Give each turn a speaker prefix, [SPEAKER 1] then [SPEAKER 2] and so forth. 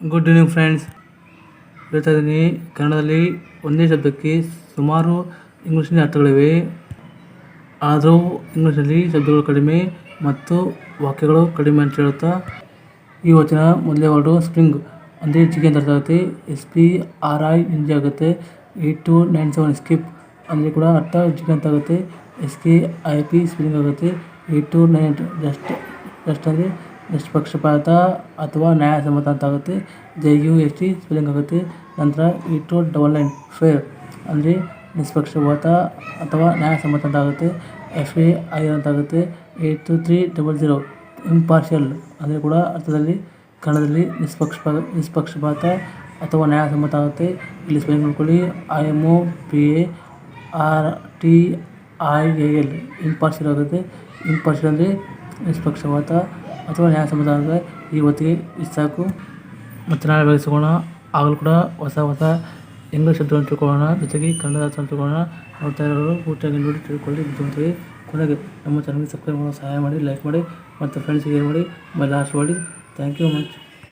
[SPEAKER 1] Good evening friends ಹೇಳ್ತಾ ಇದ್ದೀನಿ ಕನ್ನಡದಲ್ಲಿ ಒಂದೇ ಶಬ್ದಕ್ಕೆ ಸುಮಾರು ಇಂಗ್ಲೀಷಿನ ಅರ್ಥಗಳಿವೆ. ಆದರೂ ಇಂಗ್ಲೀಷಲ್ಲಿ ಶಬ್ದಗಳು ಕಡಿಮೆ ಮತ್ತು ವಾಕ್ಯಗಳು ಕಡಿಮೆ ಅಂತ ಹೇಳುತ್ತಾ, ಈ ವಚನ ಮೊದಲೇ ವರ್ಡು ಸ್ಪ್ರಿಂಗ್. ಅಂದರೆ ಹೆಚ್ಚಿಗೆ ಅಂತ ಅರ್ಥ ಆಗುತ್ತೆ. S P R I N G ಆಗುತ್ತೆ. Eight two nine seven skip ಅಂದರೆ ಕೂಡ ಅರ್ಥ ಜಿಗೆ ಅಂತ ಆಗುತ್ತೆ. S K I P spring ಆಗುತ್ತೆ. Eight two nine just just ಅಂದರೆ ನಿಷ್ಪಕ್ಷಪಾತ ಅಥವಾ ನ್ಯಾಯಸಮ್ಮತ ಅಂತ ಆಗುತ್ತೆ J U S T spelling ಆಗುತ್ತೆ. ನಂತರ eight two double nine fair ಅಂದರೆ ನಿಷ್ಪಕ್ಷಪಾತ ಅಥವಾ ನ್ಯಾಯಸಮ್ಮತ ಅಂತ ಆಗುತ್ತೆ ಎಫ್ ಎ ಐ ಅಂತ ಆಗುತ್ತೆ eight two three double zero impartial ಅಂದರೆ ಕೂಡ ಅರ್ಥದಲ್ಲಿ, ಕನ್ನಡದಲ್ಲಿ ನಿಷ್ಪಕ್ಷಪಾತ ನಿಷ್ಪಕ್ಷಪಾತ ಅಥವಾ ನ್ಯಾಯಸಮ್ಮತ ಆಗುತ್ತೆ ಇಲ್ಲಿ ಸ್ಪೆಲ್ಲಿಂಗ್ ನೋಡ್ಕೊಳ್ಳಿ I M O P A R T I A L impartial ಆಗುತ್ತೆ. ಇಂಪಾರ್ಷಿಯಲ್ ಅಂದರೆ ನಿಷ್ಪಕ್ಷಪಾತ ಅಥವಾ ನ್ಯಾಯಸಮ್ಮತ ಅಂದರೆ ಈ ಹೊತ್ತಿಗೆ ಇಷ್ಟು ಸಾಕು ಮತ್ತು ನಾಳೆ ಬೆಳೆಸಿಕೊಳ್ಳೋಣ ಆಗಲೂ ಕೂಡ ಹೊಸ ಹೊಸ ಇಂಗ್ಲೀಷ್ ಶಬ್ದವನ್ನು ತಿಳ್ಕೊಳ್ಳೋಣ. ಜೊತೆಗೆ ಕನ್ನಡ ಅರ್ಥವನ್ನು ತಿಳ್ಕೊಳ್ಳೋಣ. ನೋಡ್ತಾ ಇರೋರು ಪೂರ್ತಿಯಾಗಿ ನೋಡಿ ತಿಳ್ಕೊಳ್ಳಿ. ಬುದ್ಧಿವಂತರಿಗೆ ಕೊನೆಗೆ ನಮ್ಮ ಚಾನಲ್ಗೆ ಸಬ್ಸ್ಕ್ರೈಬ್ ಮಾಡೋ ಸಹಾಯ ಮಾಡಿ ಲೈಕ್ ಮಾಡಿ ಮತ್ತು ಫ್ರೆಂಡ್ಸಿಗೆ ಮಾಡಿ. ಆಮೇಲೆ ಲಾಸ್ಟ್ ಮಾಡಿ ಥ್ಯಾಂಕ್ ಯು ಮಚ್